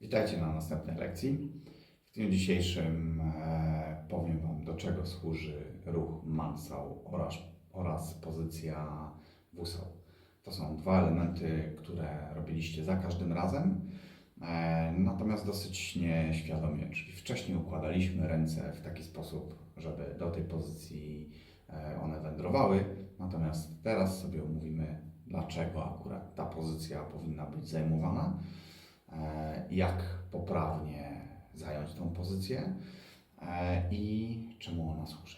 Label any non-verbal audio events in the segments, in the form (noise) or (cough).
Witajcie na następnej lekcji. W dniu dzisiejszym e, powiem Wam, do czego służy ruch mansał oraz, oraz pozycja wusał. To są dwa elementy, które robiliście za każdym razem, e, natomiast dosyć nieświadomie, czyli wcześniej układaliśmy ręce w taki sposób, żeby do tej pozycji e, one wędrowały, natomiast teraz sobie omówimy, dlaczego akurat ta pozycja powinna być zajmowana jak poprawnie zająć tą pozycję e, i czemu ona służy.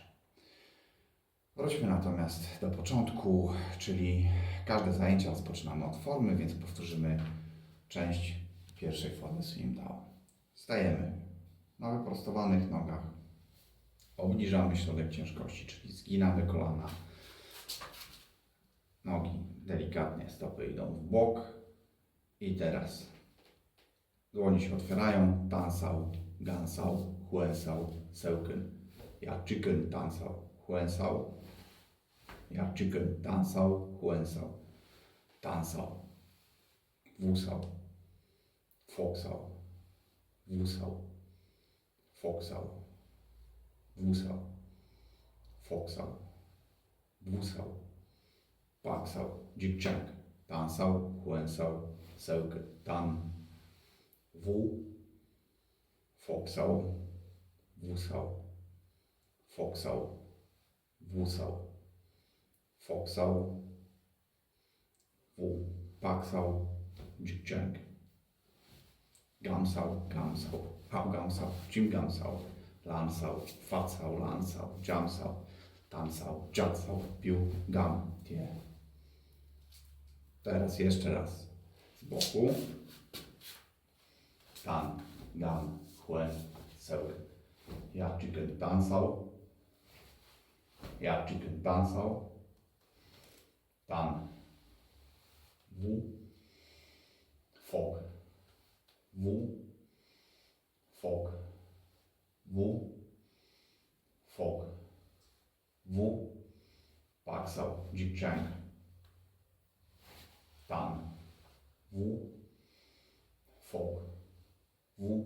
Wróćmy natomiast do początku, czyli każde zajęcia rozpoczynamy od formy, więc powtórzymy część pierwszej formy Swim Down. Stajemy na wyprostowanych nogach, obniżamy środek ciężkości, czyli zginamy kolana, nogi delikatnie, stopy idą w bok i teraz Dłonie się otwierają. Tansał, gansał, huensał, sełkyn. Ja chicken, tansał, huensał. Ja chicken, tansał, huensał. Tansał. Wusał. Foksał. Wusał. Foksał. Wusał. Foksał. Wusał. Paksał. Dzikczank. Tansał, huensał, sełkyn. Tan. W, foksał, wusał, foksał, wusał, foksał, w, paksał, dzikczęk, gamsał, gamsał, hał gamsał, czym gamsał, lansał, facał, lansał, jamsał, tansał, dziadsał, pił, gam, tie. Teraz jeszcze raz. Z boku tan, gan, huen, seły. Ja chicken tansał. Ja chicken tansał. Tan. W. Fok. W. Fok. W. Fok. W. Paksał. Dzikczęk. Tan. W. Fok. W,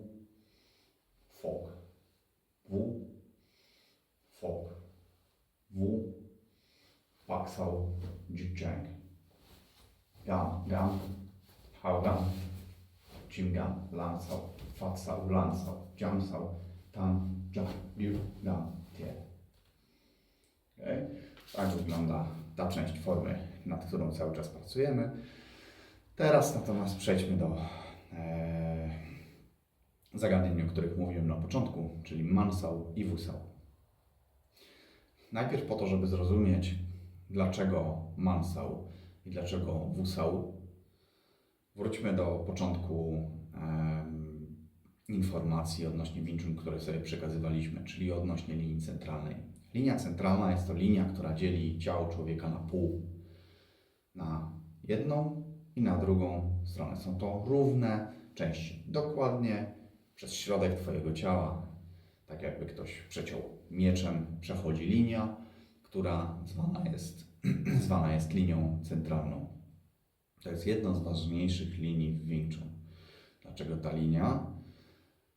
fok, w, fok, w, paksał, dzikczęk, gam, gam, hałgam, cimgam, lansał, fatsał, lansał, dziamsał, tam, jam, biu, gam, tie. Tak wygląda ta część formy, nad którą cały czas pracujemy. Teraz natomiast przejdźmy do e, zagadnień, o których mówiłem na początku, czyli mansał i wusał. Najpierw po to, żeby zrozumieć, dlaczego mansał i dlaczego wusał, wróćmy do początku informacji odnośnie winczun, które sobie przekazywaliśmy, czyli odnośnie linii centralnej. Linia centralna jest to linia, która dzieli ciało człowieka na pół. Na jedną i na drugą stronę. Są to równe części. Dokładnie przez środek Twojego ciała, tak jakby ktoś przeciął mieczem, przechodzi linia, która zwana jest, (clears throat) zwana jest linią centralną. To jest jedna z ważniejszych linii w Wing. Dlaczego ta linia?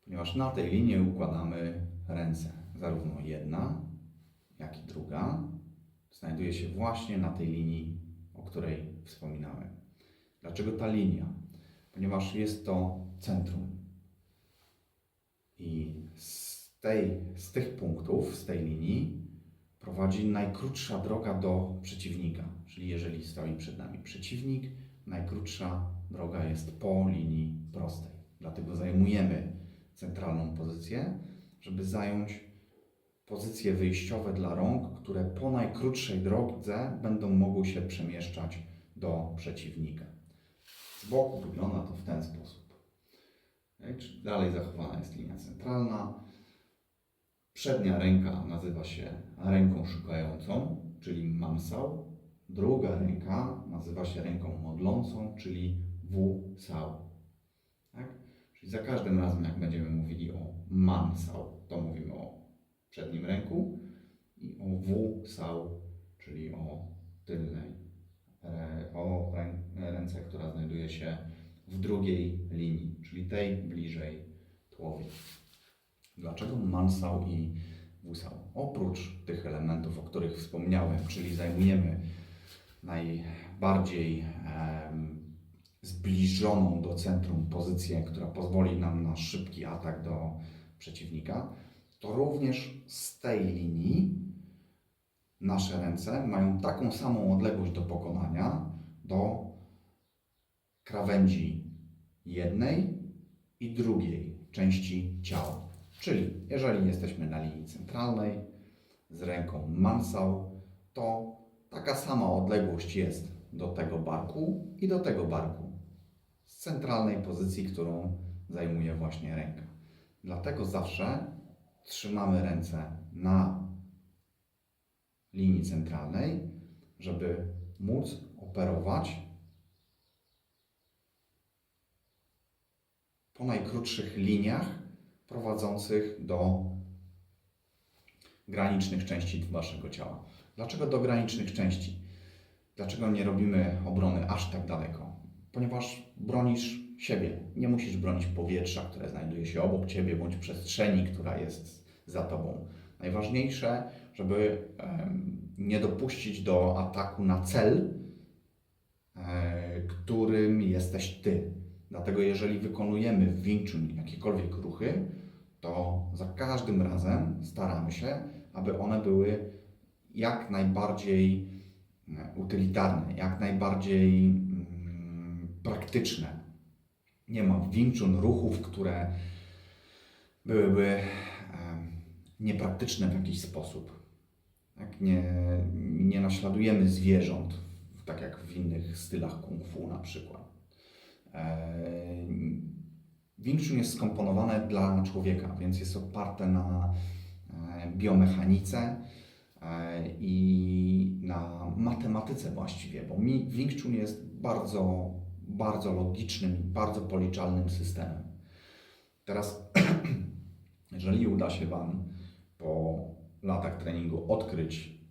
Ponieważ na tej linii układamy ręce. Zarówno jedna, jak i druga znajduje się właśnie na tej linii, o której wspominałem. Dlaczego ta linia? Ponieważ jest to centrum i z, tej, z tych punktów, z tej linii prowadzi najkrótsza droga do przeciwnika. Czyli jeżeli stoi przed nami przeciwnik, najkrótsza droga jest po linii prostej. Dlatego zajmujemy centralną pozycję, żeby zająć pozycje wyjściowe dla rąk, które po najkrótszej drodze będą mogły się przemieszczać do przeciwnika. Z boku wygląda to w ten sposób. Dalej zachowana jest linia centralna. Przednia ręka nazywa się ręką szukającą, czyli mamsał. Druga ręka nazywa się ręką modlącą, czyli wusał. Tak? Czyli za każdym razem, jak będziemy mówili o mamsał, to mówimy o przednim ręku i o wusał, czyli o tylnej, o ręce, która znajduje się w drugiej linii, czyli tej bliżej tułowi. Dlaczego mansał i wusał? Oprócz tych elementów, o których wspomniałem, czyli zajmujemy najbardziej zbliżoną do centrum pozycję, która pozwoli nam na szybki atak do przeciwnika, to również z tej linii nasze ręce mają taką samą odległość do pokonania do krawędzi jednej i drugiej części ciała. Czyli jeżeli jesteśmy na linii centralnej z ręką mansał, to taka sama odległość jest do tego barku i do tego barku z centralnej pozycji, którą zajmuje właśnie ręka. Dlatego zawsze trzymamy ręce na linii centralnej, żeby móc operować po najkrótszych liniach prowadzących do granicznych części waszego ciała. Dlaczego do granicznych części? Dlaczego nie robimy obrony aż tak daleko? Ponieważ bronisz siebie. Nie musisz bronić powietrza, które znajduje się obok ciebie, bądź przestrzeni, która jest za tobą. Najważniejsze, żeby nie dopuścić do ataku na cel, e, którym jesteś ty. Dlatego jeżeli wykonujemy w Wing Chun jakiekolwiek ruchy, to za każdym razem staramy się, aby one były jak najbardziej e, utylitarne, jak najbardziej mm, praktyczne. Nie ma w Wing Chun ruchów, które byłyby niepraktyczne w jakiś sposób. Tak? Nie, nie naśladujemy zwierząt, tak jak w innych stylach kung fu na przykład. Eee, Wing jest skomponowane dla człowieka, więc jest oparte na e, biomechanice e, i na matematyce właściwie, bo Wing Chun jest bardzo, bardzo logicznym i bardzo policzalnym systemem. Teraz, (clears throat) jeżeli uda się Wam po latach treningu odkryć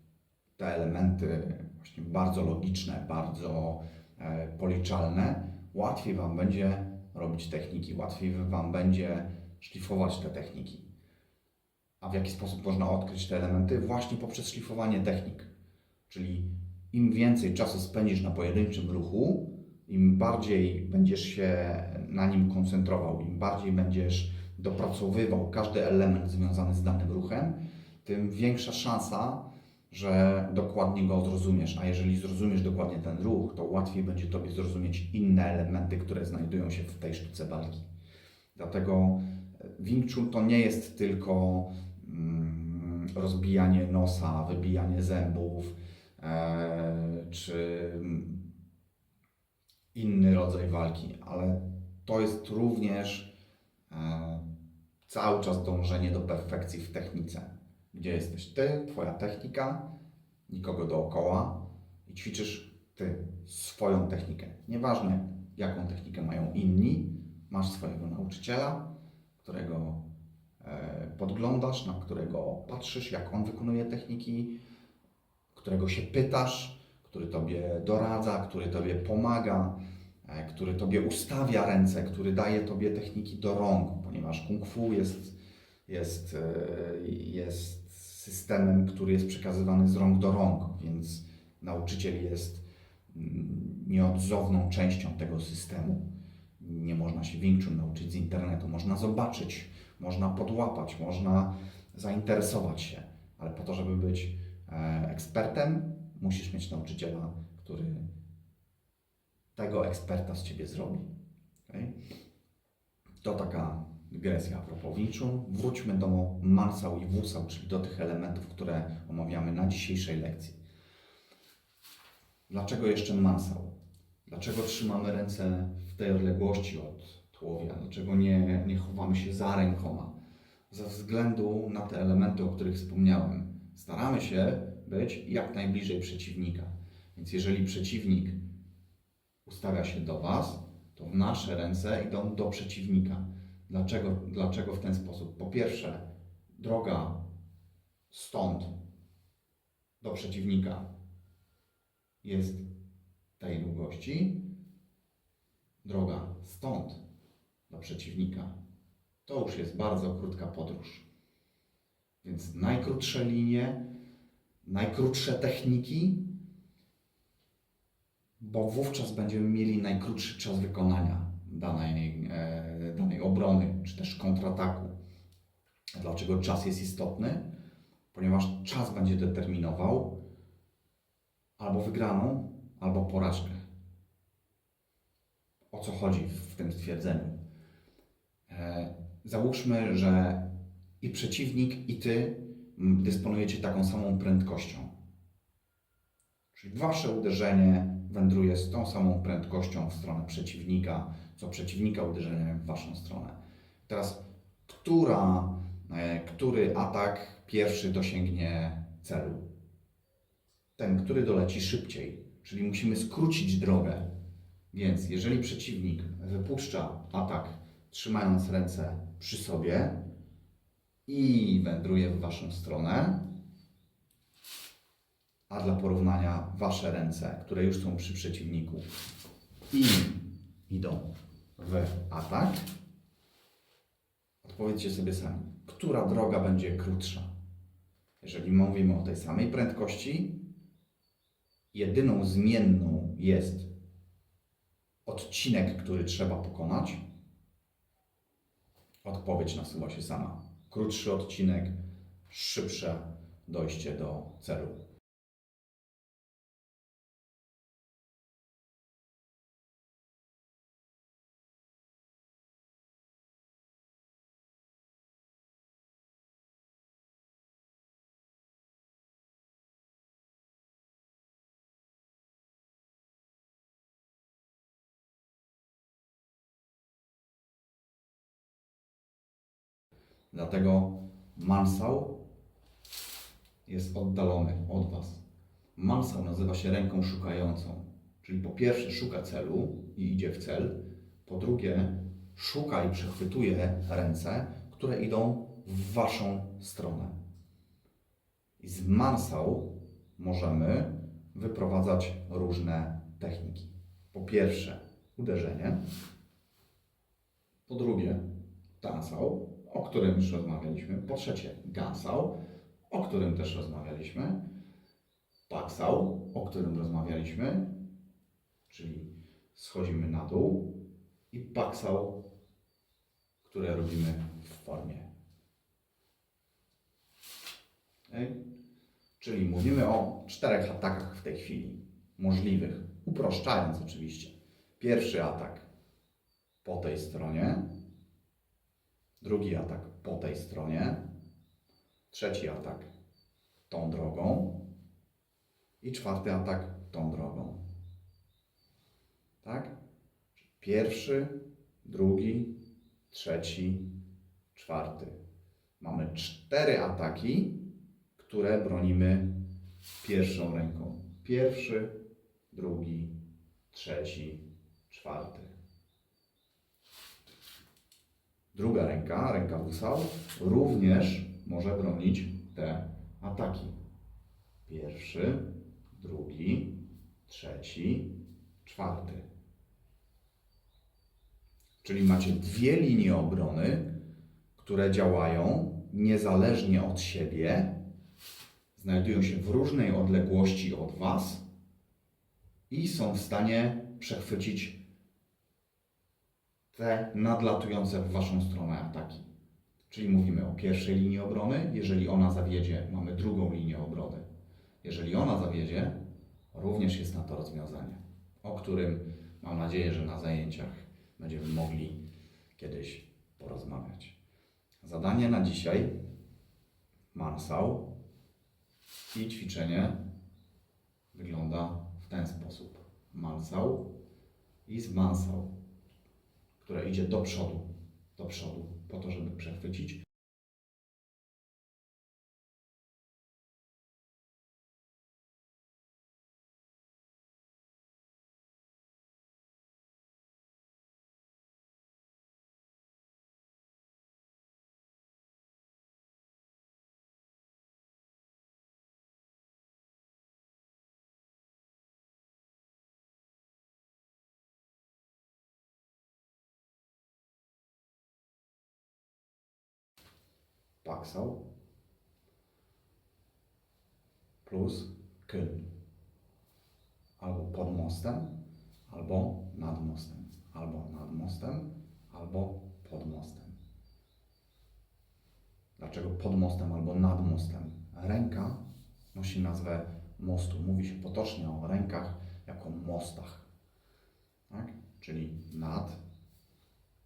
te elementy właśnie bardzo logiczne, bardzo e, policzalne, łatwiej Wam będzie robić techniki, łatwiej Wam będzie szlifować te techniki. A w jaki sposób można odkryć te elementy? Właśnie poprzez szlifowanie technik. Czyli im więcej czasu spędzisz na pojedynczym ruchu, im bardziej będziesz się na nim koncentrował, im bardziej będziesz dopracowywał każdy element związany z danym ruchem, tym większa szansa, że dokładnie go zrozumiesz. A jeżeli zrozumiesz dokładnie ten ruch, to łatwiej będzie Tobie zrozumieć inne elementy, które znajdują się w tej sztuce walki. Dlatego Wing Chun to nie jest tylko mm, rozbijanie nosa, wybijanie zębów, e, czy inny rodzaj walki, ale to jest również e, cały czas dążenie do perfekcji w technice gdzie jesteś ty, twoja technika, nikogo dookoła i ćwiczysz ty swoją technikę. Nieważne, jaką technikę mają inni, masz swojego nauczyciela, którego e, podglądasz, na którego patrzysz, jak on wykonuje techniki, którego się pytasz, który tobie doradza, który tobie pomaga, e, który tobie ustawia ręce, który daje tobie techniki do rąk, ponieważ kung fu jest, jest, e, jest systemem, który jest przekazywany z rąk do rąk, więc nauczyciel jest mm, nieodzowną częścią tego systemu. Nie można się Chun nauczyć z internetu, można zobaczyć, można podłapać, można zainteresować się, ale po to, żeby być e, ekspertem, musisz mieć nauczyciela, który tego eksperta z ciebie zrobi. Okay? To taka dygresja a propos. Wróćmy do mansał i wusał, czyli do tych elementów, które omawiamy na dzisiejszej lekcji. Dlaczego jeszcze mansał? Dlaczego trzymamy ręce w tej odległości od tułowia? Dlaczego nie, nie chowamy się za rękoma? Ze względu na te elementy, o których wspomniałem. Staramy się być jak najbliżej przeciwnika. Więc jeżeli przeciwnik ustawia się do Was, to nasze ręce idą do przeciwnika. Dlaczego, dlaczego w ten sposób? Po pierwsze, droga stąd do przeciwnika jest tej długości. droga stąd do przeciwnika to już jest bardzo krótka podróż. Więc najkrótsze linie, najkrótsze techniki, bo wówczas będziemy mieli najkrótszy czas wykonania danej, e, danej obrony czy też kontrataku. Dlaczego czas jest istotny? Ponieważ czas będzie determinował albo wygraną, albo porażkę. O co chodzi w tym stwierdzeniu? E, załóżmy, że i przeciwnik, i ty dysponujecie taką samą prędkością. Czyli wasze uderzenie wędruje z tą samą prędkością w stronę przeciwnika, co przeciwnika uderzenie w waszą stronę. Teraz, która, e, który atak pierwszy dosięgnie celu? Ten, który doleci szybciej, czyli musimy skrócić drogę. Więc jeżeli przeciwnik wypuszcza atak, trzymając ręce przy sobie i wędruje w waszą stronę, a dla porównania wasze ręce, które już są przy przeciwniku i idą w atak, odpowiedzcie sobie sami, która droga będzie krótsza. Jeżeli mówimy o tej samej prędkości, jedyną zmienną jest odcinek, który trzeba pokonać. Odpowiedź nasuwa się sama. Krótszy odcinek, szybsze dojście do celu. Dlatego Mansał jest oddalony od Was. Mansał nazywa się ręką szukającą. Czyli po pierwsze szuka celu i idzie w cel. Po drugie szuka i przechwytuje ręce, które idą w Waszą stronę. I z Mansał możemy wyprowadzać różne techniki. Po pierwsze uderzenie. Po drugie tansał, o którym już rozmawialiśmy. Po trzecie, gansał, o którym też rozmawialiśmy. Paksał, o którym rozmawialiśmy, czyli schodzimy na dół. I paksał, które robimy w formie. Okej? Czyli mówimy o czterech atakach w tej chwili, możliwych, uproszczając oczywiście. Pierwszy atak po tej stronie, Drugi atak po tej stronie. Trzeci atak tą drogą. I czwarty atak tą drogą. Tak? Pierwszy, drugi, trzeci, czwarty. Mamy cztery ataki, które bronimy pierwszą ręką. Pierwszy, drugi, trzeci, czwarty. Druga ręka, ręka wusał, również może bronić te ataki. Pierwszy, drugi, trzeci, czwarty. Czyli macie dwie linie obrony, które działają niezależnie od siebie, znajdują się w różnej odległości od Was i są w stanie przechwycić te nadlatujące w Waszą stronę ataki. Czyli mówimy o pierwszej linii obrony. Jeżeli ona zawiedzie, mamy drugą linię obrony. Jeżeli ona zawiedzie, również jest na to rozwiązanie, o którym mam nadzieję, że na zajęciach będziemy mogli kiedyś porozmawiać. Zadanie na dzisiaj mansał i ćwiczenie wygląda w ten sposób. Mansał i zmansał które idzie do przodu, do przodu, po to, żeby przechwycić. Paksał plus kyn. Albo pod mostem, albo nad mostem. Albo nad mostem, albo pod mostem. Dlaczego pod mostem albo nad mostem? Ręka nosi nazwę mostu. Mówi się potocznie o rękach jako mostach. Tak? Czyli nad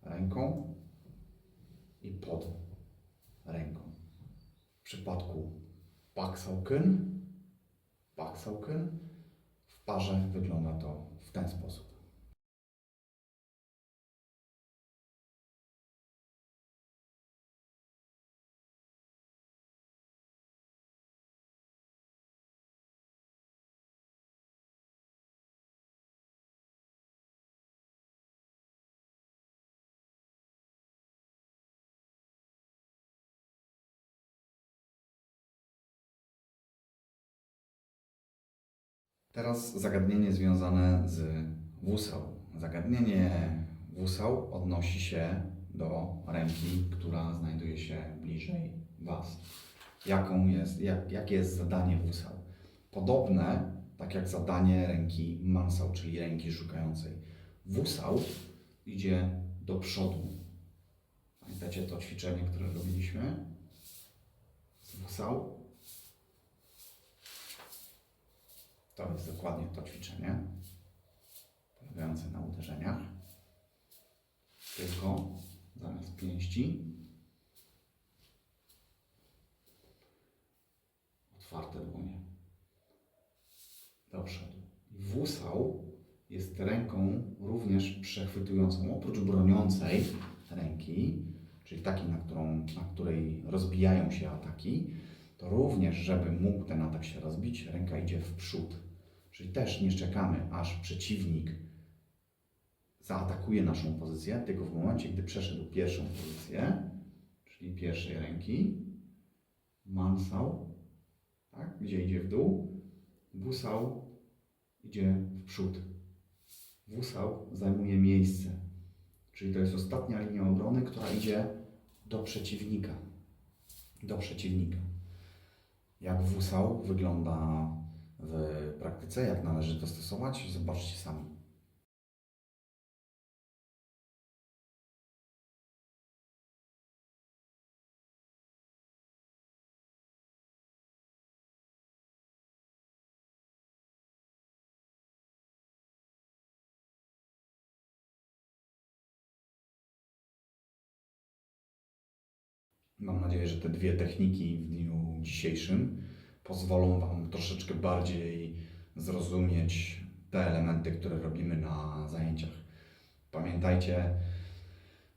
ręką i pod ręką. W przypadku paksałkyn, paksałkyn w parze wygląda to w ten sposób. Teraz zagadnienie związane z wusał. Zagadnienie wusał odnosi się do ręki, która znajduje się bliżej Was. Jaką jest, jak, jakie jest zadanie wusał? Podobne, tak jak zadanie ręki mansał, czyli ręki szukającej. Wusał idzie do przodu. Pamiętacie to ćwiczenie, które robiliśmy? Z wusał To jest dokładnie to ćwiczenie, polegające na uderzeniach. Tylko zamiast pięści otwarte dłonie do przodu. I Wusał jest ręką również przechwytującą, oprócz broniącej ręki, czyli takiej, na, którą, na której rozbijają się ataki, to również, żeby mógł ten atak się rozbić, ręka idzie w przód. Czyli też nie czekamy, aż przeciwnik zaatakuje naszą pozycję, tylko w momencie, gdy przeszedł pierwszą pozycję, czyli pierwszej ręki, mansał, tak, gdzie idzie w dół, wusał idzie w przód. Wusał zajmuje miejsce, czyli to jest ostatnia linia obrony, która idzie do przeciwnika. Do przeciwnika. Jak wusał wygląda w praktyce, jak należy to stosować, zobaczcie sami. Mam nadzieję, że te dwie techniki w dniu dzisiejszym pozwolą Wam troszeczkę bardziej zrozumieć te elementy, które robimy na zajęciach. Pamiętajcie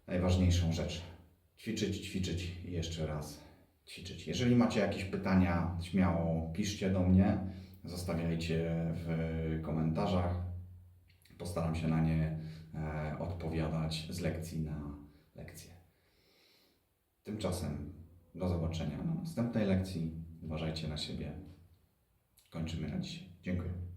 najważniejszą rzecz: ćwiczyć, ćwiczyć i jeszcze raz ćwiczyć. Jeżeli macie jakieś pytania, śmiało piszcie do mnie, zostawiajcie w komentarzach. Postaram się na nie e, odpowiadać z lekcji na lekcję. Tymczasem do zobaczenia na następnej lekcji. Uważajcie na siebie. Kończymy na dzisiaj. Dziękuję.